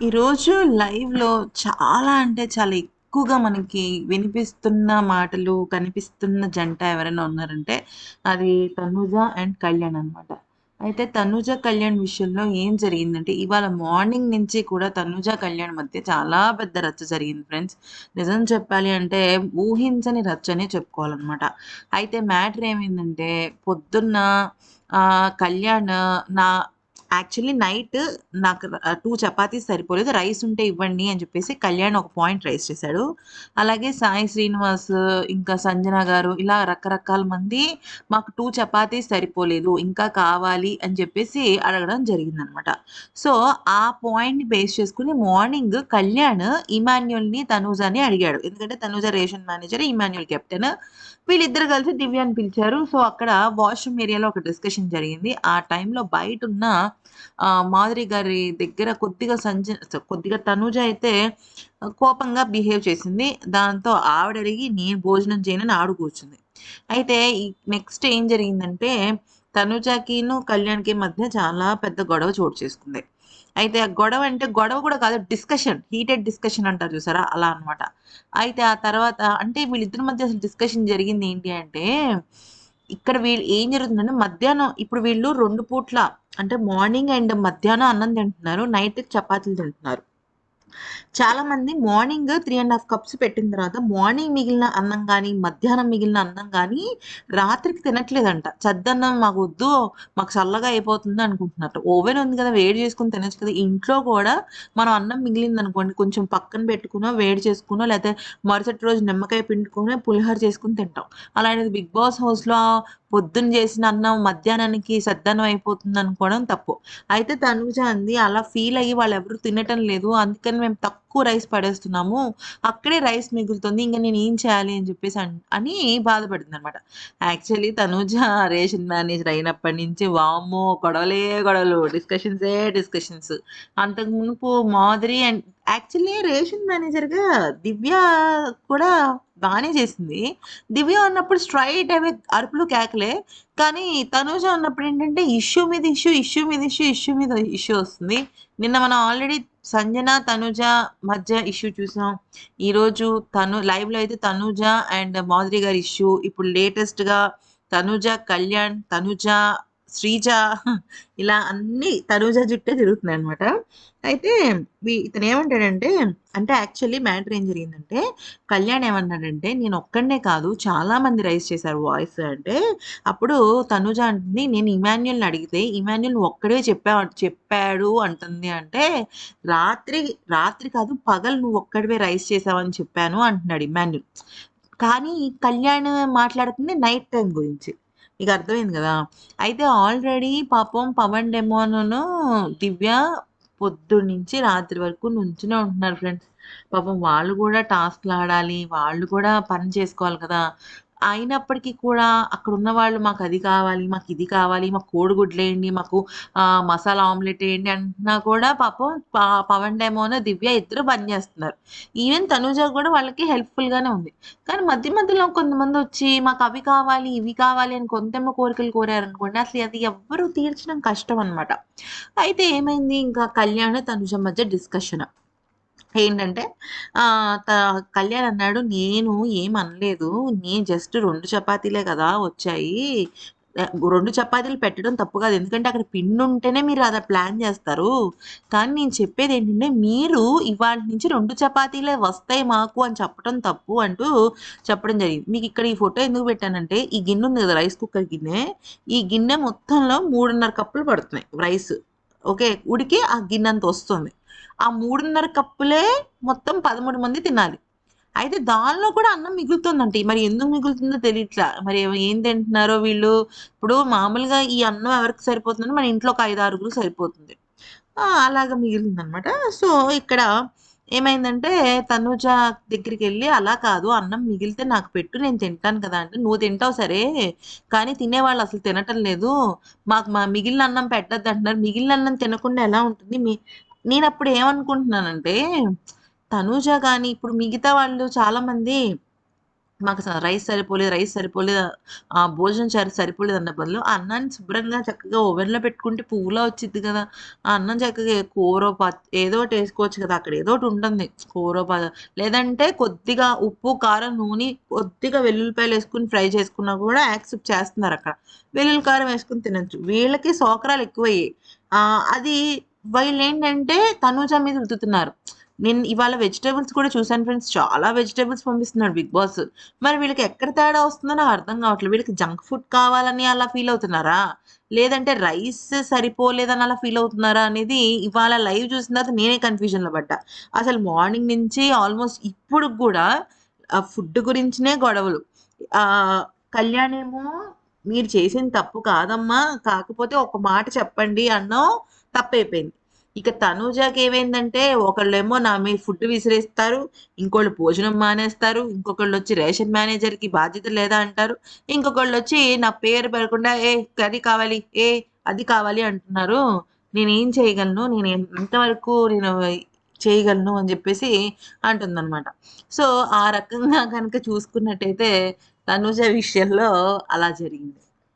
ఈరోజు లైవ్‌లో చాలా అంటే చాలా ఎక్కువగా మనకి వినిపిస్తున్న మాటలు, కనిపిస్తున్న జంట ఎవరైనా ఉన్నారంటే అది తనుజ అండ్ కళ్యాణ్ అనమాట. అయితే తనుజ కళ్యాణ్ విషయంలో ఏం జరిగిందంటే ఇవాళ మార్నింగ్ నుంచి కూడా తనుజ కళ్యాణ్ మధ్య చాలా పెద్ద రచ్చ జరిగింది ఫ్రెండ్స్. నిజం చెప్పాలి అంటే ఊహించని రచ్చనే చెప్పుకోవాలన్నమాట అయితే మ్యాటర్ ఏమైందంటే పొద్దున్న కళ్యాణ్ నా యాక్చువల్లీ నైట్ నాకు టూ చపాతీస్ సరిపోలేదు. రైస్ ఉంటే ఇవ్వండి అని చెప్పేసి కళ్యాణ్ ఒక పాయింట్ రైస్ చేశాడు. అలాగే సాయి శ్రీనివాస్, ఇంకా సంజన గారు ఇలా రకరకాల మంది మాకు టూ చపాతీస్ సరిపోలేదు. ఇంకా కావాలి అని చెప్పేసి అడగడం జరిగిందనమాట. సో, ఆ పాయింట్‌ని బేస్ చేసుకుని మార్నింగ్ కళ్యాణ్ ఇమాన్యుల్‌ని, అని అడిగాడు. ఎందుకంటే Tanuja ration manager, Emmanuel captain. వీళ్ళిద్దరు కలిసి దివ్యాన్ని పిలిచారు. సో, అక్కడ వాష్‌రూమ్ ఏరియాలో ఒక డిస్కషన్ జరిగింది. ఆ టైంలో బయట ఉన్న మాధురి గారి దగ్గర కొద్దిగా సంజ కొద్దిగా తనుజ అయితే కోపంగా బిహేవ్ చేసింది. దాంతో ఆవిడ అడిగి నేను భోజనం చేయనని ఆవిడ కూర్చుంది. అయితే ఈ నెక్స్ట్ ఏం జరిగిందంటే తనుజకిను కళ్యాణ్‌కి మధ్య చాలా పెద్ద గొడవ చోటు చేసుకుంది. అయితే ఆ గొడవ అంటే గొడవ కూడా కాదు డిస్కషన్. హీటెడ్ డిస్కషన్ అంటారు చూసారా? అలా అన్నమాట. అయితే ఆ తర్వాత అంటే వీళ్ళిద్దరి మధ్య అసలు డిస్కషన్ జరిగింది ఏంటి అంటే ఇక్కడ వీళ్ళు ఏం జరుగుతుందంటే మధ్యాహ్నం ఇప్పుడు వీళ్ళు రెండు పూట్ల అంటే మార్నింగ్ అండ్ మధ్యాహ్నం అన్నం తింటున్నారు. నైట్ చపాతీలు తింటున్నారు. చాలామంది morning three and half cups పెట్టిన తర్వాత మార్నింగ్ మిగిలిన అన్నం కానీ మధ్యాహ్నం మిగిలిన అన్నం కానీ రాత్రికి తినట్లేదంట. చద్దన్నం మాకు వద్దు మాకు చల్లగా అయిపోతుంది అనుకుంటున్నారు ఓవెన్ ఉంది కదా! వేడి చేసుకుని తినచ్చు కదా! ఇంట్లో కూడా మనం అన్నం మిగిలిందనుకోండి కొంచెం పక్కన పెట్టుకునో, వేడి చేసుకునో లేకపోతే మరుసటి రోజు నిమ్మకాయ పిండుకొని పులిహోర చేసుకుని తింటాం. అలాంటిది బిగ్ బాస్ హౌస్‌లో పొద్దున్న చేసిన అన్నం మధ్యాహ్నానికి సద్దనం అయిపోతుంది అనుకోవడం తప్పు. అయితే తనుజ అంది అలా ఫీల్ అయ్యి వాళ్ళు ఎవరు తినటం లేదు. అందుకని మేము తక్కువ రైస్ పడేస్తున్నాము. అక్కడే రైస్ మిగులుతుంది. ఇంకా నేను ఏం చేయాలి అని చెప్పేసి అన్ అని బాధపడిందనమాట. యాక్చువల్లీ తనుజ రేషన్ మేనేజర్ అయినప్పటి నుంచి వామ్మో! గొడవలే గొడవలు, డిస్కషన్సే డిస్కషన్స్. అంతకు మునుపు మాధురి అండ్ యాక్చువల్లీ రేషన్ మేనేజర్‌గా దివ్య కూడా బాగానే చేసింది. దివ్య ఉన్నప్పుడు స్ట్రైట్ అవే అరుపులు, కేకలే. కానీ తనుజ ఉన్నప్పుడు ఏంటంటే ఇష్యూ మీద ఇష్యూ, ఇష్యూ మీద ఇష్యూ, ఇష్యూ మీద ఇష్యూ వస్తుంది. నిన్న మనం ఆల్రెడీ సంజన, తనుజ మధ్య ఇష్యూ చూసాం. ఈరోజు తను లైవ్‌లో అయితే తనుజ అండ్ మాధురి గారి ఇష్యూ. ఇప్పుడు లేటెస్ట్‌గా తనుజ కళ్యాణ్, తనుజ శ్రీజ ఇలా అన్నీ తనూజ తిరుగుతున్నాయి అనమాట అయితే ఇతను ఏమంటాడంటే అంటే యాక్చువల్లీ మ్యాటర్ ఏం జరిగిందంటే కళ్యాణ్ ఏమన్నాడంటే నేను ఒక్కడనే కాదు చాలా మంది రైజ్ చేశారు వాయిస్ అంటే అప్పుడు తనూజ అంటుంది నేను ఇమాన్యుల్‌ని అడిగితే ఇమాన్యుల్ ఒక్కడే చెప్పా చెప్పాడు అంటుంది అంటే రాత్రి రాత్రి కాదు పగలు నువ్వు ఒక్కడివే రైస్ చేసావని చెప్పాను అంటున్నాడు ఇమాన్యుల్. కానీ కళ్యాణ్ మాట్లాడుతుంది నైట్ టైం గురించి. మీకు అర్థమైంది కదా అయితే ఆల్రెడీ పాపం పవన్ డెమోను దివ్య పొద్దున్నుంచి రాత్రి వరకు నుంచునే ఉంటున్నారు ఫ్రెండ్స్. పాపం వాళ్ళు కూడా టాస్క్లు ఆడాలి వాళ్ళు కూడా పని చేసుకోవాలి కదా! అయినప్పటికీ కూడా అక్కడున్న వాళ్ళు మాకు అది కావాలి, మాకు ఇది కావాలి, మాకు కోడిగుడ్లేయండి, మాకు మసాలా ఆమ్లెట్ వేయండి అంటున్నా కూడా పాపం పవన్ డెమోన దివ్య ఇద్దరు పనిచేస్తున్నారు ఈవెన్ తనుజ కూడా వాళ్ళకి హెల్ప్‌ఫుల్‌గానే ఉంది. కానీ మధ్య మధ్యలో కొంతమంది వచ్చి మాకు అవి కావాలి, ఇవి కావాలి అని కొంతేమో కోరికలు కోరారనుకోండి అసలు అది ఎవ్వరు తీర్చడం కష్టం అనమాట. అయితే ఏమైంది ఇంకా కళ్యాణ తనుజ మధ్య డిస్కషన్. ఏంటంటే కళ్యాణ్ అన్నాడు నేను ఏమనలేదు. నేను జస్ట్ రెండు చపాతీలే కదా వచ్చాయి. రెండు చపాతీలు పెట్టడం తప్పు కాదు. ఎందుకంటే అక్కడ పిండుంటేనే మీరు అలా ప్లాన్ చేస్తారు. కానీ నేను చెప్పేది ఏంటంటే మీరు ఇవాళ నుంచి రెండు చపాతీలే వస్తాయి మాకు అని చెప్పడం తప్పు అంటూ చెప్పడం జరిగింది. మీకు ఇక్కడ ఈ ఫోటో ఎందుకు పెట్టానంటే ఈ గిన్నె ఉంది కదా! రైస్ కుక్కర్ గిన్నె. ఈ గిన్నె మొత్తంలో 3:30 కప్పులు పడుతున్నాయి రైస్. ఓకే. ఉడికి ఆ గిన్నెంత వస్తుంది. ఆ 3:30 కప్పులే మొత్తం 13 మంది తినాలి. అయితే దానిలో కూడా అన్నం మిగులుతుందంట. మరి ఎందుకు మిగులుతుందో తెలియట్లా. మరి ఏం తింటున్నారో వీళ్ళు. ఇప్పుడు మామూలుగా ఈ అన్నం ఎవరికి సరిపోతుందో మన ఇంట్లో ఒక 5, 6గురికి సరిపోతుంది. అలాగ మిగిలిందనమాట. సో, ఇక్కడ ఏమైందంటే తనూజ దగ్గరికెళ్ళి అలా కాదు అన్నం మిగిలితే నాకు పెట్టు నేను తింటాను కదా! అంటే నువ్వు తింటావు సరే. కానీ తినేవాళ్ళు అసలు తినటం లేదు. మాకు మా మిగిలిన అన్నం పెట్టద్దు అంటున్నారు మిగిలిన అన్నం తినకుండా ఎలా ఉంటుంది? మీ నేను అప్పుడు ఏమనుకుంటున్నానంటే తనూజ కానీ ఇప్పుడు మిగతా వాళ్ళు చాలామంది మాకు రైస్ సరిపోలేదు, రైస్ సరిపోలేదు ఆహ్, భోజనం సరి సరిపోలేదన్న బదులు ఆ అన్నాన్ని శుభ్రంగా చక్కగా ఓవెన్‌లో పెట్టుకుంటే పువ్వులా వచ్చింది కదా ఆ అన్నం చక్కగా కూరో, ఏదో ఒకటి వేసుకోవచ్చు కదా! అక్కడ ఏదో ఒకటి ఉంటుంది. కూరో, లేదంటే కొద్దిగా ఉప్పు, కారం, నూనె, కొద్దిగా వెల్లుల్లిపాయలేసుకొని ఫ్రై చేసుకున్నా కూడా యాక్సెప్ట్ చేస్తున్నారు అక్కడ వెల్లుల్లి కారం వేసుకుని తినొచ్చు. వీళ్ళకి సోకరాలు ఎక్కువయ్యాయి. అది వీళ్ళు ఏంటంటే తనూజ మీద రుద్దుతున్నారు. నేను ఇవాళ వెజిటేబుల్స్ కూడా చూసాను ఫ్రెండ్స్. చాలా వెజిటేబుల్స్ పంపిస్తున్నాడు బిగ్ బాస్. మరి వీళ్ళకి ఎక్కడ తేడా వస్తుందో నాకు అర్థం కావట్లేదు. వీళ్ళకి జంక్ ఫుడ్ కావాలని అలా ఫీల్ అవుతున్నారా? లేదంటే రైస్ సరిపోలేదని అలా ఫీల్ అవుతున్నారా? అనేది ఇవాళ లైవ్ చూసిన తర్వాత నేనే కన్‌ఫ్యూజన్‌లో పడ్డా. అసలు మార్నింగ్ నుంచి ఆల్మోస్ట్ ఇప్పుడు కూడా ఫుడ్ గురించినే గొడవలు. కళ్యాణ్ ఏమో మీరు చేసిన తప్పు కాదమ్మా. కాకపోతే ఒక మాట చెప్పండి అన్నో తప్పైపోయింది. ఇక తనూజాకి ఏమైందంటే ఒకళ్ళేమో నా మీద ఫుడ్ విసిరేస్తారు. ఇంకోళ్ళు భోజనం మానేస్తారు. ఇంకొకళ్ళు వచ్చి రేషన్ మేనేజర్‌కి బాధ్యత లేదా అంటారు. ఇంకొకళ్ళు వచ్చి నా పేరు పెరగకుండా ఏ కర్రీ కావాలి, ఏ అది కావాలి అంటున్నారు. నేను ఏం చేయగలను? నేను ఎంతవరకు నేను చేయగలను అని చెప్పేసి అంటుందన్నమాట సో, ఆ రకంగా గనక చూసుకున్నట్టయితే తనూజ విషయంలో అలా జరిగింది.